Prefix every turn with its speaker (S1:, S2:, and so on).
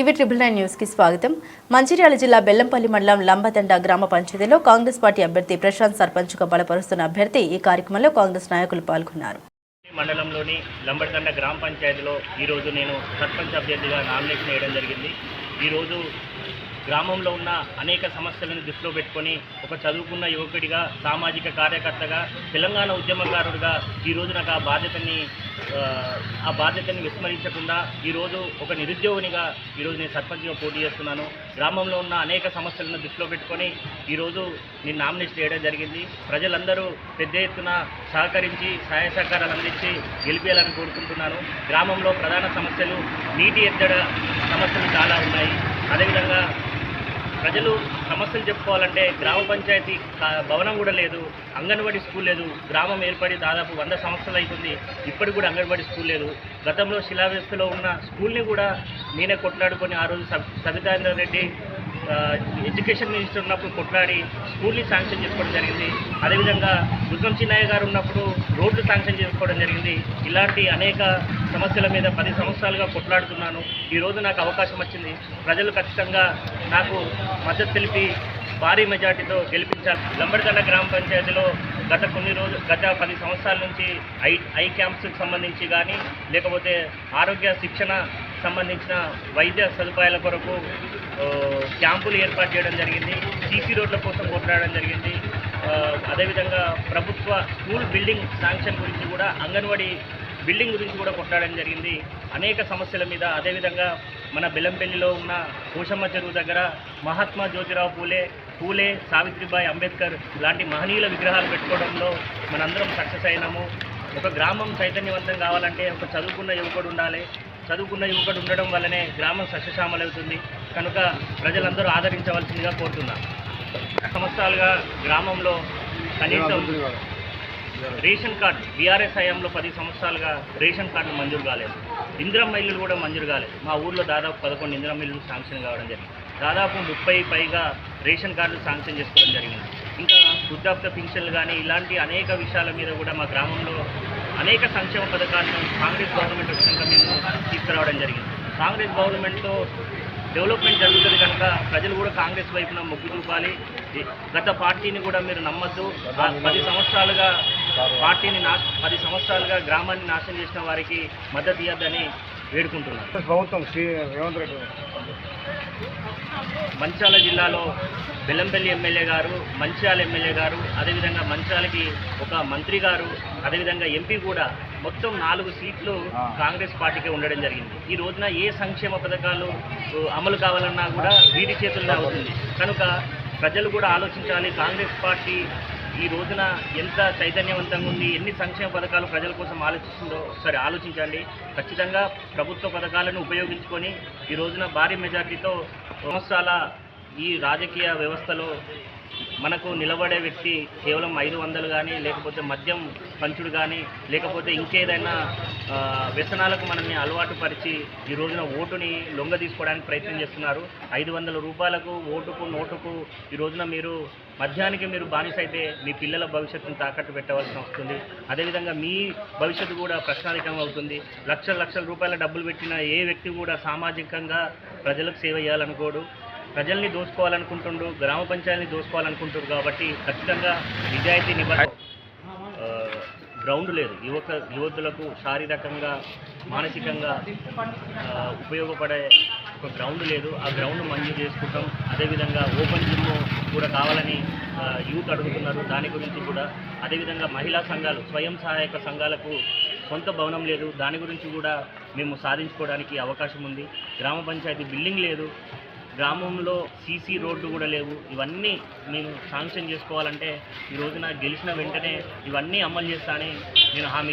S1: TV triple nine న్యూస్కి స్వాగతం. మంచిర్యాల జిల్లా బెల్లంపల్లి మండలం లంబదండ గ్రామ పంచాయతీలో కాంగ్రెస్ పార్టీ అభ్యర్థి ప్రశాంత్ సర్పంచ్కు బలపరుస్తున్న అభ్యర్థి ఈ కార్యక్రమంలో కాంగ్రెస్ నాయకులు పాల్గొన్నారు.
S2: మండలంలోని లంబడిదండ గ్రామ పంచాయతీలో ఈరోజు నేను సర్పంచ్ అభ్యర్థిగా నామినేషన్ వేయడం జరిగింది. ఈరోజు గ్రామంలో ఉన్న అనేక సమస్యలను దృష్టిలో పెట్టుకొని ఒక చదువుకున్న యువకుడిగా సామాజిక కార్యకర్తగా తెలంగాణ ఉద్యమకారుడిగా ఈరోజు నాకు ఆ బాధ్యతని ఆ, బాధ్యతని విస్మరించకుండా ఈరోజు ఒక నిరుద్యోగినిగా ఈరోజు నేను సర్పంచ్గా పోటీ చేస్తున్నాను. గ్రామంలో ఉన్న అనేక సమస్యలను దృష్టిలో పెట్టుకొని ఈరోజు నేను నామినేషన్ చేయడం జరిగింది. ప్రజలందరూ పెద్ద ఎత్తున సహకరించి సహాయ సహకారాలు అందించి గెలిపేయాలని కోరుకుంటున్నాను. గ్రామంలో ప్రధాన సమస్యలు నీటి ఎద్దడ సమస్యలు చాలా ఉన్నాయి. అదేవిధంగా ప్రజలు సమస్యలు చెప్పుకోవాలంటే గ్రామ పంచాయతీ కా- భవనం కూడా లేదు అంగన్వాడీ స్కూల్ లేదు గ్రామం ఏర్పడి దాదాపు వంద సంవత్సరాలు అవుతుంది ఇప్పటికి కూడా అంగన్వాడీ స్కూల్ లేదు. గతంలో శిలావ్యవస్థలో ఉన్న స్కూల్ని కూడా నేనే కొట్లాడుకొని ఆ రోజు సబ్ సబితాంద్ర రెడ్డి ఎడ్యుకేషన్ మినిస్టర్ ఉన్నప్పుడు కొట్లాడి స్కూల్ని శాంక్షన్ చేసుకోవడం జరిగింది. అదేవిధంగా దుర్గం చిన్నయ్య గారు ఉన్నప్పుడు రోడ్లు శాంక్షన్ చేసుకోవడం జరిగింది. ఇలాంటి అనేక సమస్యల మీద పది సంవత్సరాలుగా కొట్లాడుతున్నాను. ఈరోజు నాకు అవకాశం వచ్చింది. ప్రజలు ఖచ్చితంగా నాకు మద్దతు తెలిపి భారీ మెజార్టీతో గెలిపించారు లంబడిగడ్డ గ్రామ పంచాయతీలో గత కొన్ని రోజులు గత పది సంవత్సరాల నుంచి ఐ ఐ క్యాంప్స్కి సంబంధించి కానీ లేకపోతే ఆరోగ్య శిక్షణ సంబంధించిన వైద్య సదుపాయాల కొరకు క్యాంపులు ఏర్పాటు చేయడం జరిగింది. సీసీ రోడ్ల కోసం కొట్లాడడం జరిగింది. అదేవిధంగా ప్రభుత్వ స్కూల్ బిల్డింగ్ శాంక్షన్ గురించి కూడా అంగన్వాడీ బిల్డింగ్ గురించి కూడా కొట్లాడడం జరిగింది. అనేక సమస్యల మీద అదేవిధంగా మన బెల్లంపల్లిలో ఉన్న పోషమ్మ చెరువు దగ్గర మహాత్మా జ్యోతిరావు పూలే పూలే సావిత్రిబాయి అంబేద్కర్ లాంటి మహనీయుల విగ్రహాలు పెట్టుకోవడంలో మనందరం సక్సెస్ అయినాము. ఒక గ్రామం చైతన్యవంతం కావాలంటే ఒక చదువుకున్న యువకుడు ఉండాలి. చదువుకున్న యువకుడు ఉండడం వల్లనే గ్రామం సస్యశ్యామలవుతుంది. కనుక ప్రజలందరూ ఆదరించవలసిందిగా కోరుతున్నాను సంవత్సరాలుగా గ్రామంలో కనీసం రేషన్ కార్డు బీఆర్ఎస్ హయాంలో పది సంవత్సరాలుగా రేషన్ కార్డులు మంజూరు కాలేదు. ఇందిరమ్మ ఇల్లులు కూడా మంజూరు కాలేదు. మా ఊర్లో దాదాపు పదకొండు ఇందిరమ్మ ఇల్లులు శాంక్షన్ కావడం జరిగింది. దాదాపు ముప్పై పైగా రేషన్ కార్డులు శాంక్షన్ చేసుకోవడం జరిగింది. ఇంకా వృద్ధాప్త పింఛన్లు కానీ ఇలాంటి అనేక విషయాల మీద కూడా మా గ్రామంలో అనేక సంక్షేమ పథకాలను కాంగ్రెస్ గవర్నమెంట్ వచ్చినాక మేము తీసుకురావడం జరిగింది. కాంగ్రెస్ గవర్నమెంట్తో డెవలప్మెంట్ జరుగుతుంది కనుక ప్రజలు కూడా కాంగ్రెస్ వైపున మొగ్గు చూపాలి. గత పార్టీని కూడా మీరు నమ్మద్దు. పది సంవత్సరాలుగా పార్టీని నా పది సంవత్సరాలుగా గ్రామాన్ని నాశనం చేసిన వారికి మద్దతు ఇవ్వద్దని వేడుకుంటున్నాను.
S3: ప్రభుత్వం శ్రీ రేవంత్ రెడ్డి
S2: మంచాల జిల్లాలో బెల్లంపల్లి ఎమ్మెల్యే గారు మంచాల ఎమ్మెల్యే గారు అదేవిధంగా మంచాలకి ఒక మంత్రి గారు అదేవిధంగా ఎంపీ కూడా మొత్తం నాలుగు సీట్లు. కాంగ్రెస్ పార్టీకే ఉండడం జరిగింది. ఈ రోజున ఏ సంక్షేమ పథకాలు అమలు కావాలన్నా కూడా వీరి చేతుల్లో అవుతుంది. కనుక ప్రజలు కూడా ఆలోచించాలి కాంగ్రెస్ పార్టీ ఈ రోజున ఎంత చైతన్యవంతంగా ఉంది ఎన్ని సంక్షేమ పథకాలు ప్రజల కోసం ఆలోచిస్తుందో ఒకసారి ఆలోచించండి. ఖచ్చితంగా ప్రభుత్వ పథకాలను ఉపయోగించుకొని ఈ రోజున భారీ మెజార్టీతో సంవత్సరాల ఈ రాజకీయ వ్యవస్థలో మనకు నిలబడే వ్యక్తి కేవలం ఐదు వందలు కానీ లేకపోతే మద్యం పంచుడు కానీ లేకపోతే ఇంకేదైనా వ్యసనాలకు మనల్ని అలవాటు పరిచి ఈ రోజున ఓటుని లొంగ తీసుకోవడానికి ప్రయత్నం చేస్తున్నారు. ఐదు వందల రూపాయలకు ఓటుకు నోటుకు ఈ రోజున మీరు మద్యానికి మీరు బానిస అయితే మీ పిల్లల భవిష్యత్తును తాకట్టు పెట్టవలసి వస్తుంది అదేవిధంగా మీ భవిష్యత్తు కూడా ప్రశ్నాధికం అవుతుంది. లక్షల లక్షల రూపాయల డబ్బులు పెట్టిన ఏ వ్యక్తి కూడా సామాజికంగా ప్రజలకు సేవ చేయాలనుకోడు. ప్రజల్ని దోసుకోవాలనుకుంటుండు గ్రామ పంచాయతీని దోసుకోవాలనుకుంటున్నారు కాబట్టి ఖచ్చితంగా నిజాయితీ నిబంధన గ్రౌండ్ లేదు. యువక యువతులకు శారీరకంగా మానసికంగా ఉపయోగపడే ఒక గ్రౌండ్ లేదు. ఆ గ్రౌండ్ మంజూరు చేసుకుంటాం. అదేవిధంగా ఓపెన్ జిమ్ కూడా కావాలని యూత్ అడుగుతున్నారు. దాని గురించి కూడా. అదేవిధంగా మహిళా సంఘాలు స్వయం సహాయక సంఘాలకు సొంత భవనం లేదు. దాని గురించి కూడా మేము సాధించుకోవడానికి అవకాశం ఉంది. గ్రామ పంచాయతీ బిల్డింగ్ లేదు. గ్రామంలో సీసీ రోడ్డు కూడా లేవు. ఇవన్నీ నేను శాంక్షన్ చేసుకోవాలంటే ఈ రోజున గెలిచిన వెంటనే ఇవన్నీ అమలు చేస్తానని నేను హామీ